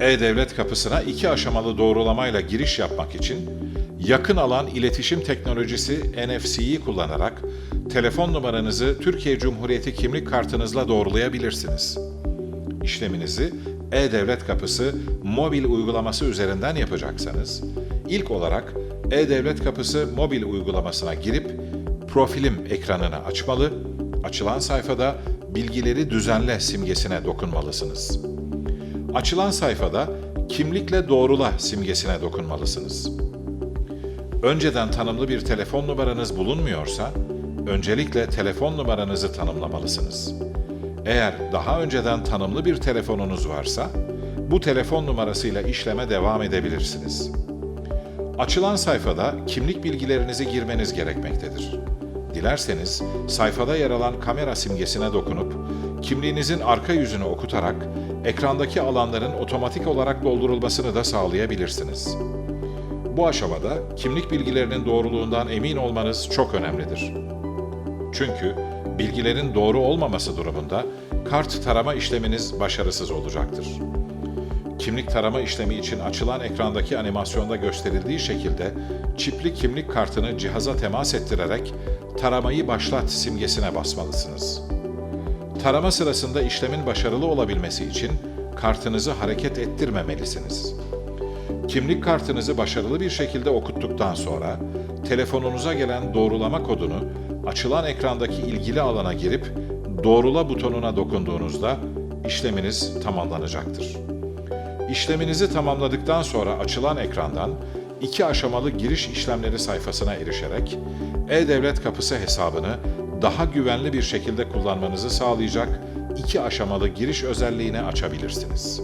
E-Devlet kapısına iki aşamalı doğrulamayla giriş yapmak için yakın alan iletişim teknolojisi NFC'yi kullanarak telefon numaranızı Türkiye Cumhuriyeti kimlik kartınızla doğrulayabilirsiniz. İşleminizi E-Devlet Kapısı mobil uygulaması üzerinden yapacaksanız, ilk olarak E-Devlet Kapısı mobil uygulamasına girip profilim ekranını açmalı, açılan sayfada bilgileri düzenle simgesine dokunmalısınız. Açılan sayfada kimlikle doğrula simgesine dokunmalısınız. Önceden tanımlı bir telefon numaranız bulunmuyorsa, öncelikle telefon numaranızı tanımlamalısınız. Eğer daha önceden tanımlı bir telefonunuz varsa, bu telefon numarasıyla işleme devam edebilirsiniz. Açılan sayfada kimlik bilgilerinizi girmeniz gerekmektedir. Dilerseniz sayfada yer alan kamera simgesine dokunup kimliğinizin arka yüzünü okutarak ekrandaki alanların otomatik olarak doldurulmasını da sağlayabilirsiniz. Bu aşamada kimlik bilgilerinin doğruluğundan emin olmanız çok önemlidir. Çünkü bilgilerin doğru olmaması durumunda kart tarama işleminiz başarısız olacaktır. Kimlik tarama işlemi için açılan ekrandaki animasyonda gösterildiği şekilde çipli kimlik kartını cihaza temas ettirerek taramayı başlat simgesine basmalısınız. Tarama sırasında işlemin başarılı olabilmesi için kartınızı hareket ettirmemelisiniz. Kimlik kartınızı başarılı bir şekilde okuttuktan sonra telefonunuza gelen doğrulama kodunu açılan ekrandaki ilgili alana girip doğrula butonuna dokunduğunuzda işleminiz tamamlanacaktır. İşleminizi tamamladıktan sonra açılan ekrandan iki aşamalı giriş işlemleri sayfasına erişerek E-Devlet Kapısı hesabını daha güvenli bir şekilde kullanmanızı sağlayacak iki aşamalı giriş özelliğini açabilirsiniz.